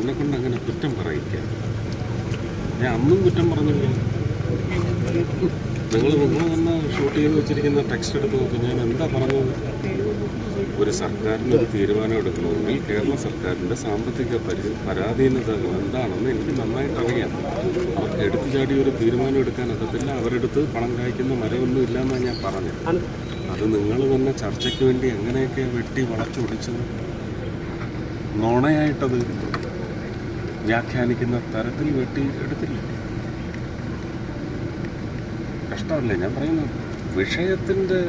എന്നെ കൊണ്ട് അങ്ങനെ കുറ്റം പറയിക്കാം ഞാൻ അന്നും കുറ്റം പറഞ്ഞില്ല. നിങ്ങൾ നിങ്ങൾ തന്നെ ഷൂട്ട് ചെയ്ത് വെച്ചിരിക്കുന്ന ടെക്സ്റ്റ് എടുത്ത് നോക്കി ഞാൻ എന്താ പറഞ്ഞത്? ഒരു സർക്കാരിന് ഒരു തീരുമാനം എടുക്കണമെങ്കിൽ കേരള സർക്കാരിന്റെ സാമ്പത്തിക പരി പരാധീനതകൾ എന്താണെന്ന് എനിക്ക് നന്നായിട്ട് അറിയാം. അവർക്ക് എടുത്തു ചാടി ഒരു തീരുമാനം എടുക്കാൻ ഒക്കത്തില്ല. അവരെടുത്ത് പണം കായ്ക്കുന്ന മരമൊന്നും ഇല്ലെന്നാണ് ഞാൻ പറഞ്ഞത്. അത് നിങ്ങൾ തന്നെ ചർച്ചയ്ക്ക് വേണ്ടി എങ്ങനെയൊക്കെ വെട്ടി വളച്ചൊടിച്ചത്? നുണയായിട്ടത് വ്യാഖ്യാനിക്കുന്ന തരത്തിൽ വെട്ടി എടുത്തില്ല കഷ്ടമല്ലേ ഞാൻ പറയുന്നു വിഷയത്തിന്റെ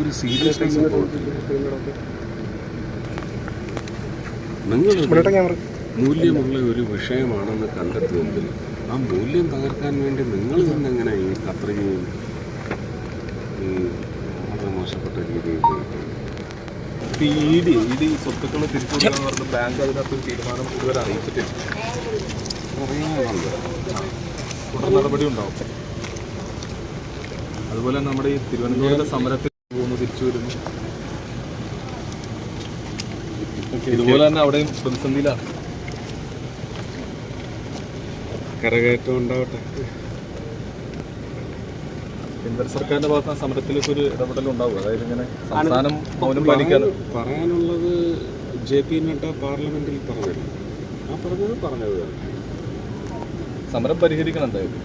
ഒരു സീരിയസ്നെസ് നിങ്ങൾ മൂല്യമുള്ള ഒരു വിഷയമാണെന്ന് കണ്ടെത്തുമെങ്കിൽ ആ മൂല്യം തകർക്കാൻ വേണ്ടി നിങ്ങൾ തന്നെ എങ്ങനെ ഈ കത്രികയും ഈ വളരെ മോശപ്പെട്ട രീതിയിൽ ഉപയോഗിക്കുന്നത്? ഇപ്പൊ ഈ ഡി ഇ ഡി സ്വത്തുക്കൾ തിരിച്ചു കൊടുക്കാന്ന് പറഞ്ഞ് ബാങ്ക് അതിനകത്ത് ഒരു തീരുമാനം ഇതുവരെ അറിയിച്ചിട്ടില്ല. തുടർ നടപടി ഉണ്ടാവും. അതുപോലെ തന്നെ നമ്മുടെ ഈ തിരുവനന്തപുരത്തെ സമരത്തിൽ പോകുന്നു തിരിച്ചു വരുന്നു. ഇതുപോലെ തന്നെ അവിടെയും പ്രതിസന്ധിയിലാണ്. കരകയറ്റം ഉണ്ടാവട്ടെ. കേന്ദ്ര സർക്കാരിന്റെ ഭാഗത്ത് സമരത്തിലേക്ക് ഒരു ഇടപെടൽ ഉണ്ടാവും അതായത് ഇങ്ങനെ സംസ്ഥാനം മൗനം പാലിക്കാതെ. പറയാനുള്ളത് ജെ പി നഡ്ഡ പാർലമെന്റിൽ പറഞ്ഞില്ല ആ പറഞ്ഞത് പറഞ്ഞത് തന്നെ. സമരം പരിഹരിക്കണം എന്തായാലും.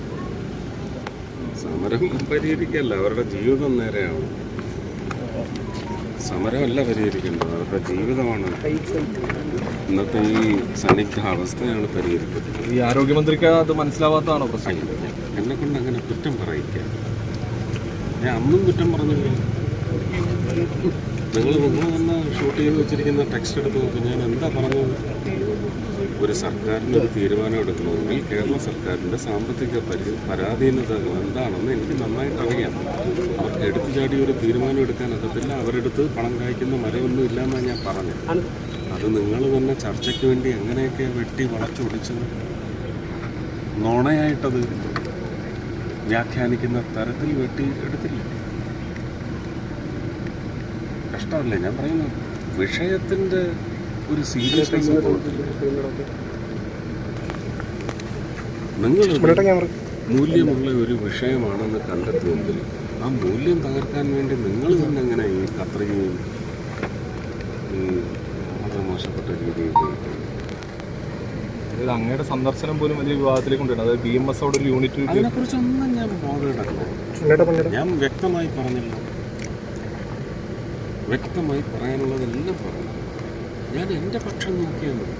സമരം പരിഹരിക്കല്ല അവരുടെ ജീവിതം നേരെയാണ് സമരമല്ല പരിഹരിക്കേണ്ടത് അവരുടെ ജീവിതമാണ്. ഇന്നത്തെ ഈ സന്നിഗ്ധ അവസ്ഥയാണ് പരിഹരിക്കുന്നത്. ഈ ആരോഗ്യമന്ത്രിക്ക് അത് മനസ്സിലാവാത്തതാണോ പ്രശ്നം? എന്നെ കൊണ്ട് അങ്ങനെ കുറ്റം പറയിക്കുക ഞാൻ അന്നും കുറ്റം പറഞ്ഞില്ല? നിങ്ങൾ നിങ്ങൾ തന്നെ ഷൂട്ട് ചെയ്ത് വെച്ചിരിക്കുന്ന ടെക്സ്റ്റ് എടുത്ത് നോക്കി ഞാൻ എന്താ പറഞ്ഞത്? ഒരു സർക്കാരിന്റെ ഒരു തീരുമാനം എടുക്കണമെങ്കിൽ കേരള സർക്കാരിന്റെ സാമ്പത്തിക പരി പരാധീനതകൾ എന്താണെന്ന് എനിക്ക് നന്നായിട്ട് അറിയാം. അവർക്ക് എടുത്തു ചാടി ഒരു തീരുമാനം എടുക്കാൻ ഒക്കത്തില്ല. അവരെടുത്ത് പണം കായ്ക്കുന്ന മരമൊന്നും ഇല്ലെന്നാണ് ഞാൻ പറഞ്ഞത്. അത് നിങ്ങൾ തന്നെ ചർച്ചയ്ക്ക് വേണ്ടി എങ്ങനെയൊക്കെ വെട്ടി വളച്ചൊടിച്ചത്? നുണയായിട്ടത് വ്യാഖ്യാനിക്കുന്ന തരത്തിൽ വെട്ടി എടുത്തില്ല. കഷ്ടമല്ലേ? ഞാൻ പറയുന്നു വിഷയത്തിന്റെ ഒരു സീരിയസ്നെസ് നിങ്ങൾ മൂല്യമുള്ള ഒരു വിഷയമാണെന്ന് കണ്ടെത്തുമെങ്കിൽ ആ മൂല്യം തകർക്കാൻ വേണ്ടി നിങ്ങൾ തന്നെ എങ്ങനെ ഈ കത്രയും വളരെ മോശപ്പെട്ട രീതിയിൽ ഉപയോഗിക്കുന്നത് അതായത് അങ്ങയുടെ സന്ദർശനം പോലും വലിയ വിവാദത്തിലേക്ക് കൊണ്ടുവരണം അതായത് ബി എം എസ് അവിടെ ഒരു യൂണിറ്റ് അതിനെക്കുറിച്ചൊന്നും ഞാൻ ഞാൻ വ്യക്തമായി പറഞ്ഞില്ല. വ്യക്തമായി പറയാനുള്ളതെല്ലാം പറഞ്ഞു. ഞാൻ എന്റെ പക്ഷം നോക്കിയാൽ മതി.